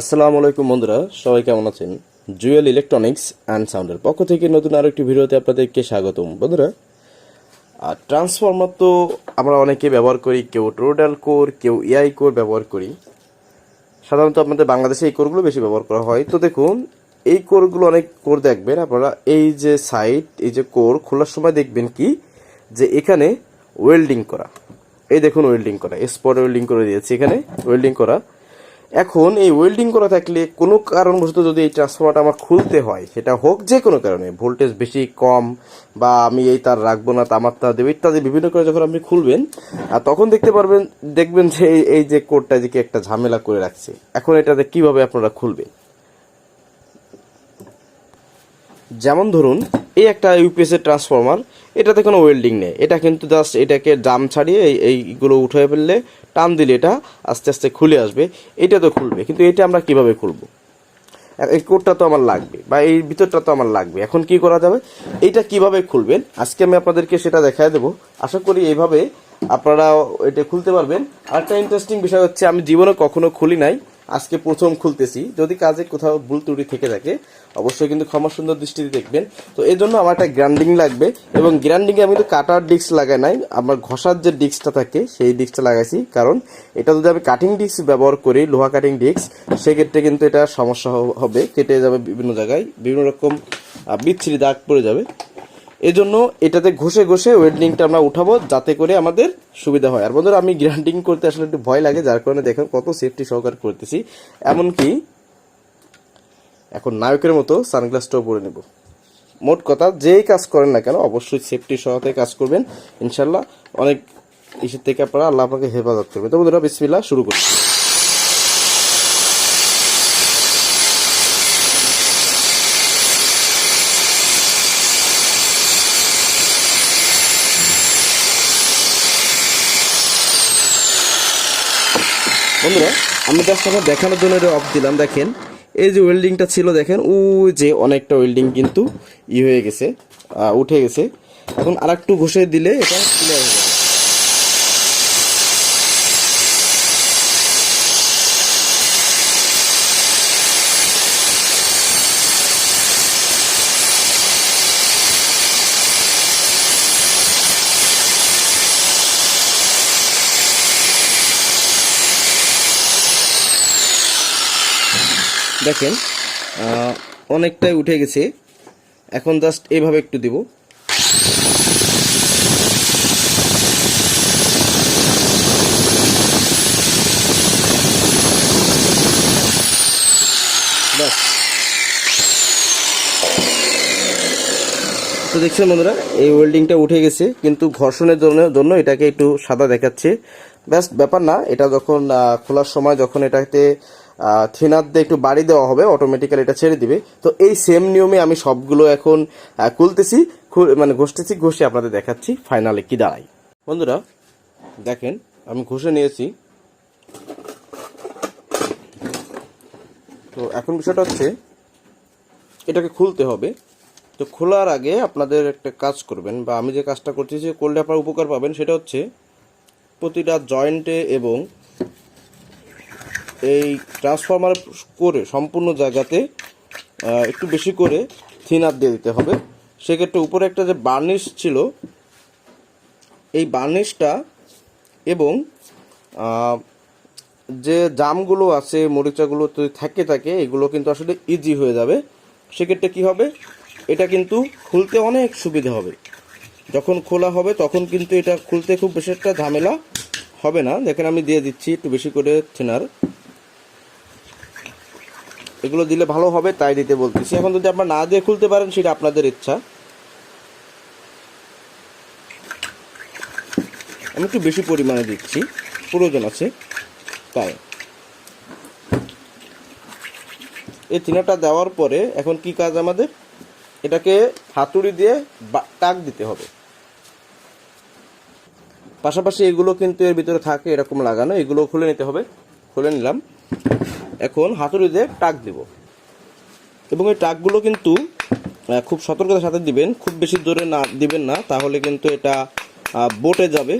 আসসালামু আলাইকুম বন্ধুরা, সবাই কেমন আছেন? জুয়েল ইলেকট্রনিক্স অ্যান্ড সাউন্ডের পক্ষ থেকে নতুন আরও একটি ভিডিওতে আপনাদেরকে স্বাগতম। বন্ধুরা আর ট্রান্সফর্মার তো আমরা অনেকে ব্যবহার করি, কেউ টোটাল কোর, কেউ এআই কোর ব্যবহার করি। সাধারণত আপনাদের বাংলাদেশে এই কোরগুলো বেশি ব্যবহার করা হয়। তো দেখুন, এই কোরগুলো অনেক কোর দেখবেন, আপনারা এই যে সাইট, এই যে কোর খোলার সময় দেখবেন কি? যে এখানে ওয়েল্ডিং করা। এই দেখুন ওয়েল্ডিং করা স্পট ওয়েল্ডিং করে দিয়েছে এখানে, ওয়েল্ডিং করা। এখন এই ওয়েল্ডিং করা থাকলে কোনো কারণবশত যদি এই ট্রান্সফর্মারটা আমার খুলতে হয়, সেটা হোক যে কোনো কারণে ভোল্টেজ বেশি, কম, বা আমি এই তার রাখব না তামার তার দেবো ইত্যাদি বিভিন্ন করে যখন আপনি খুলবেন আর তখন দেখতে পারবেন, দেখবেন যে এই- যে কোডটা যে কি একটা ঝামেলা করে রাখছে। এখন এটাতে কীভাবে আপনারা খুলবেন? যেমন ধরুন, এই একটা ইউপিএস এর ট্রান্সফরমার এটাতে কোনো ওয়েল্ডিং নেই। এটা কিন্তু জাস্ট এটাকে জাম ছাড়িয়ে এই, এইগুলো উঠে ফেললে, টান দিলে এটা আস্তে আস্তে খুলে আসবে। এটা তো খুলবে, কিন্তু এটা আমরা কীভাবে খুলবো? এই কোডটা তো আমার লাগবে, বা এই ভিতরটা তো আমার লাগবে। এখন কি করা যাবে? এইটা কীভাবে খুলবেন? আজকে আমি আপনাদেরকে সেটা দেখায় দেবো। আশা করি এইভাবে আপনারা এটা খুলতে পারবেন। আরেকটা ইন্টারেস্টিং বিষয় হচ্ছে, আমি জীবনে কখনো খুলি নাই। আজকে প্রথম খুলতেছি। যদি কাজে কোথাও ভুল ত্রুটি থেকে থাকে, অবশ্যই কিন্তু ক্ষমা সুন্দর দৃষ্টিতে দেখবেন। তো এই জন্য আমার একটা গ্রাইন্ডিং লাগবে এবং গ্রাইন্ডিং এ আমি তো কাটার ডিস্ক লাগাই নাই, আমার ঘষার যে ডিস্কটা থাকে, সেই ডিস্কটা লাগাইছি। কারণ এটা যদি আমি কাটিং ডিস্ক ব্যবহার করি, লোহা কাটিং ডিস্ক সেক্ষেত্রে কিন্তু এটা সমস্যা হবে, কেটে যাবে বিভিন্ন জায়গায়, বিভিন্ন রকম বিচ্ছিরি দাগ পড়ে যাবে। এই জন্য এটাতে ঘষে ঘষে ওয়েল্ডিংটা আমরা উঠাবো যাতে করে আমাদের সুবিধা হয়। আর বন্ধুরা, আমি গ্রাইন্ডিং করতে আসলে একটু ভয় লাগে, যার কারণে দেখেন কত সেফটি সহকারে করতেছি। এমনকি এখন নায়কের মতো সানগ্লাসটাও পরে নেব। মোট কথা, যেই কাজ করেন না কেন, অবশ্যই সেফটি সহকারে কাজ করবেন। ইনশাল্লাহ অনেক ইসের থেকে আপনারা আল্লাহ আপনাকে হেফাজত করবে তো বন্ধুরা, বিসমিল্লাহ, শুরু করি বন্ধুরা আমি জাস্ট আপনার দেখানোর জন্য এটা অফ দিলাম, দেখেন। এই যে ওয়েল্ডিংটা ছিল, দেখেন ও যে অনেকটা ওয়েল্ডিং কিন্তু ই হয়ে গেছে উঠে গেছে। এখন আর একটু ঘষে দিলে এটা ক্লিয়ার হয়ে যাবে। দেখেন অনেকটাই উঠে গেছে। এখন জাস্ট এইভাবে একটু দিব। তো দেখছেন বন্ধুরা, এই ওয়েল্ডিংটা উঠে গেছে, কিন্তু ঘর্ষণের জন্য জন্য এটাকে একটু সাদা দেখাচ্ছে। ব্যাস, ব্যাপার না, এটা যখন খোলার সময় যখন এটাতে থিনার দিয়ে একটু বাড়ি দেওয়া হবে অটোমেটিক্যালি এটা ছেড়ে দিবে। তো এই সেম নিয়মে আমি সবগুলো এখন খুলতেছি মানে ঘষতেছি, ঘষে আপনাদের দেখাচ্ছি ফাইনালে কি দাঁড়ায়। বন্ধুরা, দেখেন, আমি ঘষে নিয়েছি। তো এখন বিষয়টা হচ্ছে, এটাকে খুলতে হবে। তো খোলার আগে আপনাদের একটা কাজ করবেন, বা আমি যে কাজটা করতেছি করলে আপনারা উপকার পাবেন, সেটা হচ্ছে প্রতিটা জয়েন্টে এবং এই ট্রান্সফরমার করে সম্পূর্ণ জায়গাতে একটু বেশি করে থিনার দিয়ে দিতে হবে। সেক্ষেত্রে উপরে একটা যে বার্নিশ ছিল, এই বার্নিশটা এবং যে জামগুলো আছে, মরিচাগুলো যদি থাকে থাকে, এগুলো কিন্তু আসলে ইজি হয়ে যাবে। সেক্ষেত্রে কি হবে? এটা কিন্তু খুলতে অনেক সুবিধা হবে। যখন খোলা হবে, তখন কিন্তু এটা খুলতে খুব বেশি একটা ঝামেলা হবে না। দেখেন আমি দিয়ে দিচ্ছি একটু বেশি করে থিনার এগুলো দিলে ভালো হবে, তাই দিতে বলতেছি। এখন যদি আপনারা না দিয়ে খুলতে পারেন, সেটা আপনাদের ইচ্ছা। আমি একটু বেশি পরিমাণে দিচ্ছি, প্রয়োজন আছে, তাই। এই থিনাটা দেওয়ার পরে এখন কি কাজ আমাদের? এটাকে হাতুড়ি দিয়ে টাক দিতে হবে। পাশাপাশি এগুলো কিন্তু এর ভিতরে থাকে, এরকম লাগানো, এগুলো খুলে নিতে হবে। খুলে নিলাম। এখন হাতুড়ি দিয়ে টাক দিব। এবং এই টাকগুলো কিন্তু খুব সতর্কতার সাথে দিবেন, খুব বেশি জোরে না দিবেন না, তাহলে কিন্তু এটা বোটে যাবে।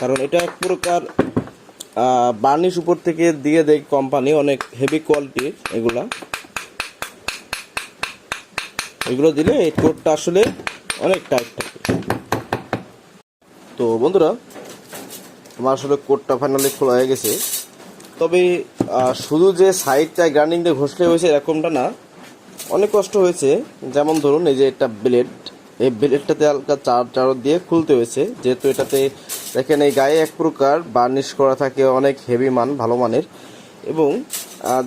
কারণ এটা এক প্রকার বার্নিশ উপর থেকে দিয়ে দেয় কোম্পানি অনেক হেভি কোয়ালিটির এগুলা। এগুলো দিলে এই কোটটা আসলে অনেক টাইট থাকে। তো বন্ধুরা, আমার আসলে কোটটা ফাইনালি খোলা হয়ে গেছে। তবে শুধু যে সাইডটা গ্রাইন্ডিং দিয়ে ঘষলে হয়েছে এরকমটা না, অনেক কষ্ট হয়েছে। যেমন ধরুন, এই যে একটা ব্লেড এই ব্লেডটাতে হালকা চার চার দিয়ে খুলতে হয়েছে। যেহেতু এটাতে দেখেন, এই গায়ে এক প্রকার বার্নিশ করা থাকে, অনেক হেভি মান, ভালো মানের। এবং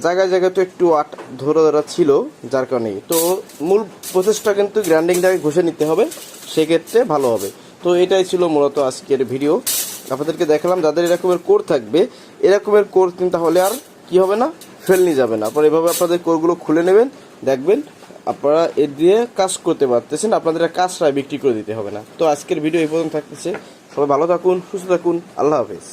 জায়গায় জায়গায় তো একটু আট ধরে ধরা ছিল, যার কারণে তো মূল প্রসেসটা কিন্তু গ্রাইন্ডিংটাকে ঘষে নিতে হবে, সেক্ষেত্রে ভালো হবে। তো এটাই ছিল মূলত আজকের ভিডিও। আপনাদেরকে দেখালাম যাদের এরকমের কোর থাকবে, এরকমের কোর কিন্তু তাহলে আর কি হবে না, ফেলনি যাবে না। আপনারা এভাবে আপনাদের কোরগুলো খুলে নেবেন, দেখবেন আপনারা এ দিয়ে কাজ করতে পারতেছেন, আপনাদের কাজটা বিক্রি করে দিতে হবে না। তো আজকের ভিডিও এই পর্যন্ত থাকতেছে। সবাই ভালো থাকুন, সুস্থ থাকুন, আল্লাহ হাফেজ।